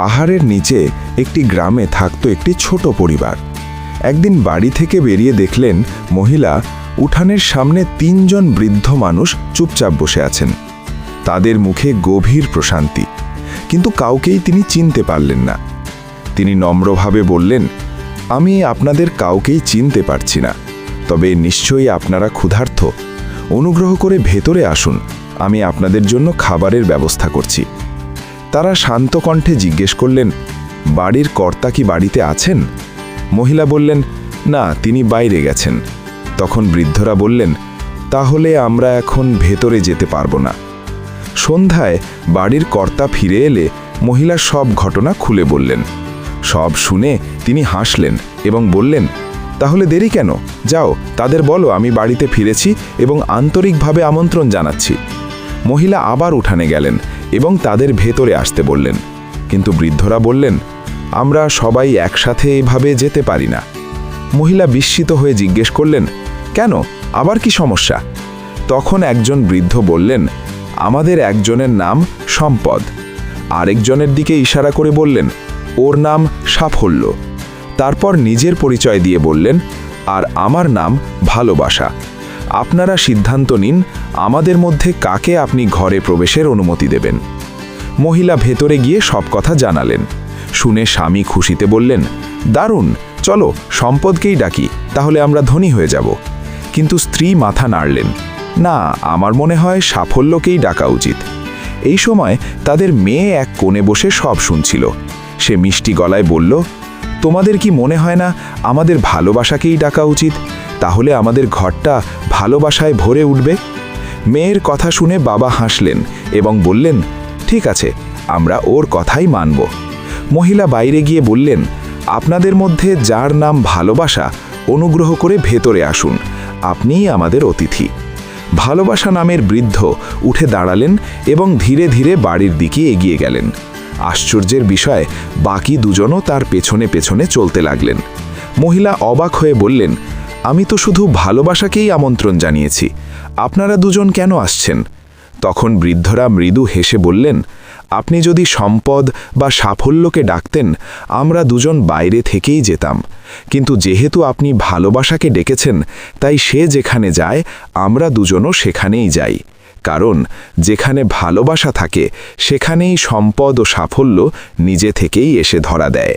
পাহাড়ের নিচে একটি গ্রামে থাকত একটি ছোট পরিবার। একদিন বাড়ি থেকে বেরিয়ে দেখলেন মহিলা উঠানের সামনে তিনজন বৃদ্ধ মানুষ চুপচাপ বসে আছেন। তাদের মুখে গভীর প্রশান্তি, কিন্তু কাউকেই তিনি চিনতে পারলেন না। তিনি নম্রভাবে বললেন, আমি আপনাদের কাউকেই চিনতে পারছি না, তবে নিশ্চয়ই আপনারা ক্ষুধার্ত। অনুগ্রহ করে ভেতরে আসুন, আমি আপনাদের জন্য খাবারের ব্যবস্থা করছি। তারা শান্ত কণ্ঠে জিজ্ঞেস করলেন, বাড়ির কর্তা কি বাড়িতে আছেন? মহিলা বললেন, না, তিনি বাইরে গেছেন। তখন বৃদ্ধরা বললেন, তাহলে আমরা এখন ভেতরে যেতে পারব না। সন্ধ্যায় বাড়ির কর্তা ফিরে এলে মহিলা সব ঘটনা খুলে বললেন। সব শুনে তিনি হাসলেন এবং বললেন, তাহলে দেরি কেন? যাও, তাদের বলো, আমি বাড়িতে ফিরেছি এবং আন্তরিকভাবে আমন্ত্রণ জানাচ্ছি। মহিলা আবার উঠানে গেলেন এবং তাদের ভেতরে আসতে বললেন। কিন্তু বৃদ্ধরা বললেন, আমরা সবাই একসাথে এভাবে যেতে পারি না। মহিলা বিস্মিত হয়ে জিজ্ঞেস করলেন, কেন? আবার কি সমস্যা? তখন একজন বৃদ্ধ বললেন, আমাদের একজনের নাম সম্পদ। আরেকজনের দিকে ইশারা করে বললেন, ওর নাম সাফল্য। তারপর নিজের পরিচয় দিয়ে বললেন, আর আমার নাম ভালোবাসা। আপনারা সিদ্ধান্ত নিন আমাদের মধ্যে কাকে আপনি ঘরে প্রবেশের অনুমতি দেবেন। মহিলা ভেতরে গিয়ে সব কথা জানালেন। শুনে স্বামী খুশিতে বললেন, দারুণ, চলো সম্পদকেই ডাকি, তাহলে আমরা ধনী হয়ে যাব। কিন্তু স্ত্রী মাথা নাড়লেন, না, আমার মনে হয় সাফল্যকেই ডাকা উচিত। এই সময় তাদের মেয়ে এক কোণে বসে সব শুনছিল। সে মিষ্টি গলায় বলল, তোমাদের কি মনে হয় না আমাদের ভালোবাসাকেই ডাকা উচিত? তাহলে আমাদের ঘরটা ভালোবাসায় ভরে উঠবে? মেয়ের কথা শুনে বাবা হাসলেন এবং বললেন, ঠিক আছে, আমরা ওর কথাই মানব। মহিলা বাইরে গিয়ে বললেন, আপনাদের মধ্যে যার নাম ভালোবাসা, অনুগ্রহ করে ভেতরে আসুন। আপনিই আমাদের অতিথি। ভালোবাসা নামের বৃদ্ধ উঠে দাঁড়ালেন এবং ধীরে ধীরে বাড়ির দিকে এগিয়ে গেলেন। আশ্চর্যের বিষয়, বাকি দুজনও তার পেছনে পেছনে চলতে লাগলেন। মহিলা অবাক হয়ে বললেন আমি তো শুধু ভালোবাসাকেই আমন্ত্রণ জানিয়েছি। আপনারা দুজন কেন আসছেন? তখন বৃদ্ধরা মৃদু হেসে বললেন, আপনি যদি সম্পদ বা সাফল্যকে ডাকতেন, আমরা দুজন বাইরে থেকেই যেতাম। কিন্তু যেহেতু আপনি ভালোবাসাকে ডেকেছেন, তাই সে যেখানে যায়, আমরা দুজনও সেখানেই যাই। কারণ, যেখানে ভালোবাসা থাকে, সেখানেই সম্পদ ও সাফল্য নিজে থেকেই এসে ধরা দেয়।